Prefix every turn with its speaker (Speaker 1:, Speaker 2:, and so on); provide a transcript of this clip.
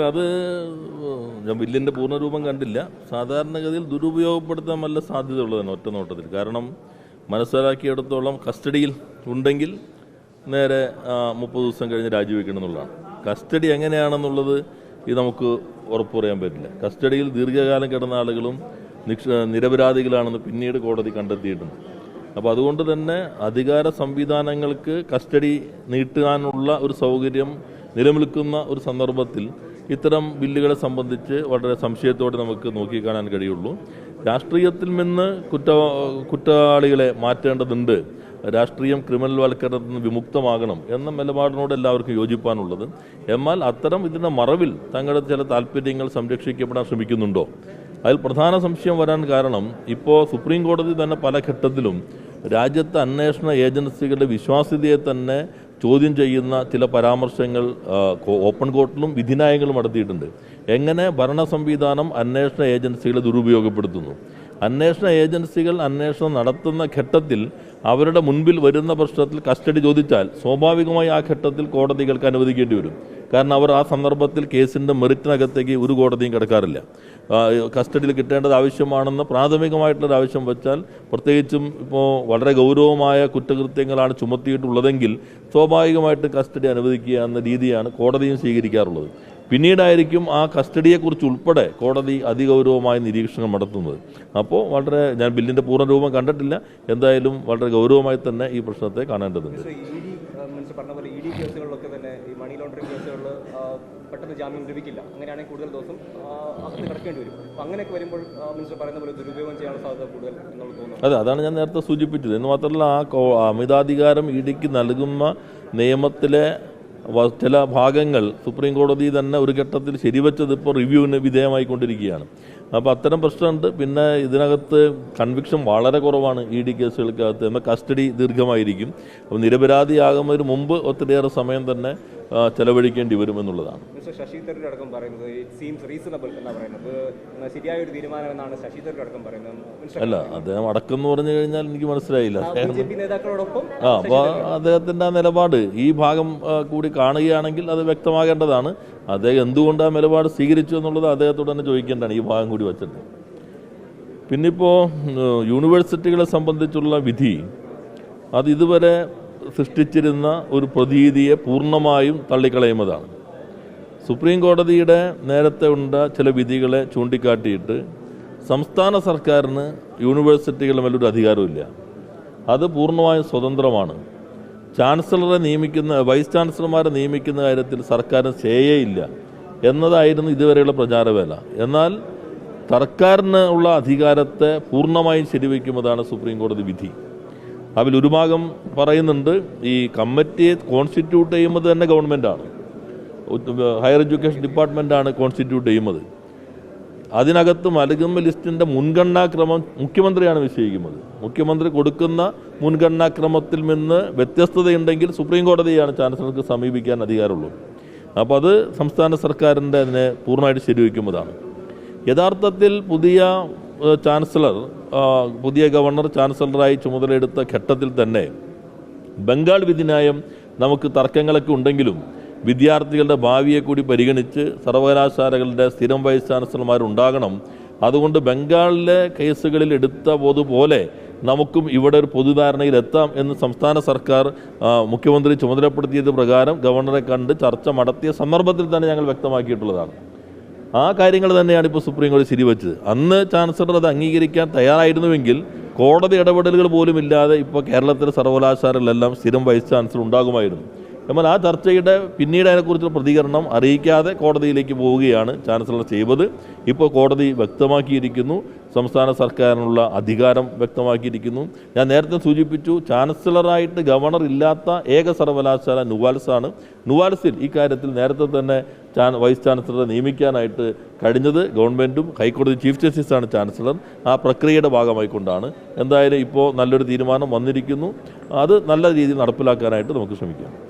Speaker 1: അല്ല അത് ഞാൻ ബില്ലിന്റെ പൂർണരൂപം കണ്ടില്ല. സാധാരണഗതിയിൽ ദുരുപയോഗപ്പെടുത്താൻ വല്ല സാധ്യത ഉള്ളതാണ് ഒറ്റ നോട്ടത്തിൽ. കാരണം മനസ്സിലാക്കിയെടുത്തോളം കസ്റ്റഡിയിൽ ഉണ്ടെങ്കിൽ നേരെ മുപ്പത് ദിവസം കഴിഞ്ഞ് രാജിവെക്കണം എന്നുള്ളതാണ്. കസ്റ്റഡി എങ്ങനെയാണെന്നുള്ളത് ഇത് നമുക്ക് ഉറപ്പ് പറയാൻ പറ്റില്ല. കസ്റ്റഡിയിൽ ദീർഘകാലം കിടന്ന ആളുകളും നിക്ഷ നിരപരാധികളാണെന്ന് പിന്നീട് കോടതി കണ്ടെത്തിയിട്ടുണ്ട്. അപ്പോൾ അതുകൊണ്ട് തന്നെ അധികാര സംവിധാനങ്ങൾക്ക് കസ്റ്റഡി നീട്ടാനുള്ള ഒരു സൗകര്യം നിലനിൽക്കുന്ന ഒരു സന്ദർഭത്തിൽ ഇത്തരം ബില്ലുകളെ സംബന്ധിച്ച് വളരെ സംശയത്തോടെ നമുക്ക് നോക്കിക്കാണാൻ കഴിയുള്ളൂ. രാഷ്ട്രീയത്തിൽ നിന്ന് കുറ്റ കുറ്റവാളികളെ മാറ്റേണ്ടതുണ്ട്. രാഷ്ട്രീയം ക്രിമിനൽ വൽക്കരണത്തിൽ നിന്ന് വിമുക്തമാകണം എന്ന നിലപാടിനോട് എല്ലാവർക്കും യോജിപ്പാനുള്ളത്. എന്നാൽ അത്തരം ഇതിന്റെ മറവിൽ തങ്ങളുടെ ചില താല്പര്യങ്ങൾ സംരക്ഷിക്കപ്പെടാൻ ശ്രമിക്കുന്നുണ്ടോ? അതിൽ പ്രധാന സംശയം വരാൻ കാരണം ഇപ്പോൾ സുപ്രീം കോടതി തന്നെ പല ഘട്ടത്തിലും രാജ്യത്തെ അന്വേഷണ ഏജൻസികളുടെ വിശ്വാസ്യതയെ തന്നെ ചോദ്യം ചെയ്യുന്ന ചില പരാമർശങ്ങൾ ഓപ്പൺ കോർട്ടിലും വിധിനായങ്ങളും നടത്തിയിട്ടുണ്ട്. എങ്ങനെ ഭരണ സംവിധാനം അന്വേഷണ ഏജൻസികളെ ദുരുപയോഗപ്പെടുത്തുന്നു? അന്വേഷണ ഏജൻസികൾ അന്വേഷണം നടത്തുന്ന ഘട്ടത്തിൽ അവരുടെ മുൻപിൽ വരുന്ന പ്രശ്നത്തിൽ കസ്റ്റഡി ചോദിച്ചാൽ സ്വാഭാവികമായി ആ ഘട്ടത്തിൽ കോടതികൾക്ക് അനുവദിക്കേണ്ടി വരും. കാരണം അവർ ആ സന്ദർഭത്തിൽ കേസിന്റെ മെറിറ്റിനകത്തേക്ക് ഒരു കോടതിയും കിടക്കാറില്ല. കസ്റ്റഡിയിൽ കിട്ടേണ്ടത് ആവശ്യമാണെന്ന് പ്രാഥമികമായിട്ടുള്ളൊരു ആവശ്യം വെച്ചാൽ പ്രത്യേകിച്ചും ഇപ്പോൾ വളരെ ഗൗരവമായ കുറ്റകൃത്യങ്ങളാണ് ചുമത്തിയിട്ടുള്ളതെങ്കിൽ സ്വാഭാവികമായിട്ട് കസ്റ്റഡി അനുവദിക്കുക എന്ന രീതിയാണ് കോടതിയും സ്വീകരിക്കാറുള്ളത്. പിന്നീടായിരിക്കും ആ കസ്റ്റഡിയെക്കുറിച്ച് ഉൾപ്പെടെ കോടതി അതിഗൗരവമായ നിരീക്ഷണം നടത്തുന്നത്. അപ്പോൾ വളരെ ഞാൻ ബില്ലിന്റെ പൂർണരൂപം കണ്ടിട്ടില്ല. എന്തായാലും വളരെ ഗൗരവമായി തന്നെ ഈ പ്രശ്നത്തെ കാണേണ്ടതുണ്ട്.
Speaker 2: ഇ ഡി മിനിസ്റ്റർ പറഞ്ഞ പോലെ ഇ ഡി കേസുകളിലൊക്കെ തന്നെ ഈ മണി ലോണ്ടറിങ് കേസുകളിൽ പെട്ടെന്ന് ജാമ്യം ലഭിക്കില്ല. അങ്ങനെയാണെങ്കിൽ കൂടുതൽ ദിവസം ആ, അകത്ത് കിടക്കേണ്ടി വരും. അങ്ങനെയൊക്കെ വരുമ്പോൾ ആ, മിനിസ്റ്റർ പറയുന്ന പോലെ ദുരുപയോഗം ചെയ്യാനുള്ള സാധ്യത കൂടുതൽ തോന്നുന്നു
Speaker 1: അതെ അതാണ് ഞാൻ നേരത്തെ സൂചിപ്പിച്ചത്. എന്ന് മാത്രമല്ല ആ അമിതാധികാരം അമിതാധികാരം ഇടിക്ക് നൽകുന്ന നിയമത്തിലെ ചില ഭാഗങ്ങൾ സുപ്രീം കോടതി തന്നെ ഒരു ഘട്ടത്തിൽ ശരിവെച്ചത് ഇപ്പോൾ റിവ്യൂവിന് വിധേയമായിക്കൊണ്ടിരിക്കുകയാണ്. അപ്പോൾ അത്തരം പ്രശ്നമുണ്ട്. പിന്നെ ഇതിനകത്ത് കൺവിക്ഷൻ വളരെ കുറവാണ് ഇ ഡി കേസുകൾക്കകത്ത്. കസ്റ്റഡി ദീർഘമായിരിക്കും. അപ്പോൾ നിരപരാധിയാകുന്നതിന് മുമ്പ് ഒത്തിരിയേറെ സമയം തന്നെ ചെലവഴിക്കേണ്ടി വരുമെന്നുള്ളതാണ്.
Speaker 2: ശശി തരൂർ അടക്കം പറയുന്നത് ഇറ്റ് സീംസ് റീസണബിൾ എന്നാണ് പറയുന്നത്. ശരിയായ ഒരു തീരുമാനമെന്നാണ് ശശി തരൂർ അടക്കം പറയുന്നത്.
Speaker 1: അല്ല അദ്ദേഹം അടക്കം എന്ന് പറഞ്ഞു കഴിഞ്ഞാൽ എനിക്ക് മനസ്സിലായില്ല.
Speaker 2: നേതാക്കളോടൊപ്പം
Speaker 1: ആ അപ്പോൾ അദ്ദേഹത്തിന്റെ ആ നിലപാട് ഈ ഭാഗം കൂടി കാണുകയാണെങ്കിൽ അത് വ്യക്തമാകേണ്ടതാണ്. അദ്ദേഹം എന്തുകൊണ്ട് ആ നിലപാട് സ്വീകരിച്ചു എന്നുള്ളത് അദ്ദേഹത്തോട് തന്നെ ചോദിക്കേണ്ടതാണ് ഈ ഭാഗം കൂടി വച്ചിട്ട്. പിന്നിപ്പോൾ യൂണിവേഴ്സിറ്റികളെ സംബന്ധിച്ചുള്ള വിധി അത് ഇതുവരെ സൃഷ്ടിച്ചിരുന്ന ഒരു പ്രതീതിയെ പൂർണമായും തള്ളിക്കളയുന്നതാണ്. സുപ്രീം കോടതിയുടെ നേരത്തെ ഉണ്ട ചില വിധികളെ ചൂണ്ടിക്കാട്ടിയിട്ട് സംസ്ഥാന സർക്കാരിന് യൂണിവേഴ്സിറ്റികളുടെ മേലൊരു അധികാരമില്ല അത് പൂർണമായും സ്വതന്ത്രമാണ്. ചാൻസലറെ നിയമിക്കുന്ന വൈസ് ചാൻസലർമാരെ നിയമിക്കുന്ന കാര്യത്തിൽ സർക്കാരിന് ചെയ്യേയില്ല എന്നതായിരുന്നു ഇതുവരെയുള്ള പ്രചാരവേല. എന്നാൽ സർക്കാരിന് ഉള്ള അധികാരത്തെ പൂർണമായും ശരിവയ്ക്കുന്നതാണ് സുപ്രീം കോടതി വിധി. അതിൽ ഒരു ഭാഗം പറയുന്നുണ്ട് ഈ കമ്മിറ്റിയെ കോൺസ്റ്റിറ്റ്യൂട്ട് ചെയ്യുന്നത് തന്നെ ഗവൺമെന്റാണ് ഹയർ എഡ്യൂക്കേഷൻ ഡിപ്പാർട്ട്മെന്റാണ് കോൺസ്റ്റിറ്റ്യൂട്ട് ചെയ്യുന്നത്. അതിനകത്ത് മലകുമ്പ ലിസ്റ്റിന്റെ മുൻഗണനാക്രമം മുഖ്യമന്ത്രിയാണ് നിശ്ചയിക്കുന്നത്. മുഖ്യമന്ത്രി കൊടുക്കുന്ന മുൻഗണനാക്രമത്തിൽ നിന്ന് വ്യത്യസ്തതയുണ്ടെങ്കിൽ സുപ്രീം കോടതിയാണ് ചാൻസലർക്ക് സമീപിക്കാൻ അധികാരമുള്ളൂ. അപ്പോൾ അത് സംസ്ഥാന സർക്കാരിന്റെ അതിനെ പൂർണമായിട്ട് ശരിവയ്ക്കുന്നതാണ് യഥാർത്ഥത്തിൽ പുതിയ ചാൻസലർ പുതിയ ഗവർണർ ചാൻസലറായി ചുമതലയെടുത്ത ഘട്ടത്തിൽ തന്നെ ബംഗാൾ വിധിന്യായം നമുക്ക് തർക്കങ്ങളൊക്കെ ഉണ്ടെങ്കിലും വിദ്യാർത്ഥികളുടെ ഭാവിയെ കൂടി പരിഗണിച്ച് സർവകലാശാലകളുടെ സ്ഥിരം വൈസ് ചാൻസലർമാരുണ്ടാകണം അതുകൊണ്ട് ബംഗാളിലെ കേസുകളിൽ എടുത്ത പോലെ നമുക്കും ഇവിടെ ഒരു പൊതുധാരണയിലെത്താം എന്ന് സംസ്ഥാന സർക്കാർ മുഖ്യമന്ത്രി ചുമതലപ്പെടുത്തിയത് പ്രകാരം ഗവർണറെ കണ്ട് ചർച്ച നടത്തിയ സന്ദർഭത്തിൽ തന്നെ ഞങ്ങൾ വ്യക്തമാക്കിയിട്ടുള്ളതാണ്. ആ കാര്യങ്ങൾ തന്നെയാണ് ഇപ്പോൾ സുപ്രീം കോടതി ശരിവച്ചത്. അന്ന് ചാൻസലർ അത് അംഗീകരിക്കാൻ തയ്യാറായിരുന്നുവെങ്കിൽ കോടതി ഇടപെടലുകൾ പോലും ഇല്ലാതെ ഇപ്പോൾ കേരളത്തിലെ സർവകലാശാലകളിലെല്ലാം സ്ഥിരം വൈസ് ചാൻസലർ ഉണ്ടാകുമായിരുന്നു. എന്നാൽ ആ ചർച്ചയുടെ പിന്നീട് അതിനെക്കുറിച്ചുള്ള പ്രതികരണം അറിയിക്കാതെ കോടതിയിലേക്ക് പോവുകയാണ് ചാൻസലർ ചെയ്തത്. ഇപ്പോൾ കോടതി വ്യക്തമാക്കിയിരിക്കുന്നു. സംസ്ഥാന സർക്കാരിനുള്ള അധികാരം വ്യക്തമാക്കിയിരിക്കുന്നു. ഞാൻ നേരത്തെ സൂചിപ്പിച്ചു ചാൻസലറായിട്ട് ഗവർണർ ഇല്ലാത്ത ഏക സർവകലാശാല നുവാൽസാണ്. നുവാൽസിൽ ഇക്കാര്യത്തിൽ നേരത്തെ തന്നെ ചാൻ വൈസ് ചാൻസലറെ നിയമിക്കാനായിട്ട് കഴിഞ്ഞത് ഗവൺമെന്റും ഹൈക്കോടതി ചീഫ് ജസ്റ്റിസാണ് ചാൻസലർ. ആ പ്രക്രിയയുടെ ഭാഗമായിക്കൊണ്ടാണ്. എന്തായാലും ഇപ്പോൾ നല്ലൊരു തീരുമാനം വന്നിരിക്കുന്നു. അത് നല്ല രീതിയിൽ നടപ്പിലാക്കാനായിട്ട് നമുക്ക് ശ്രമിക്കാം.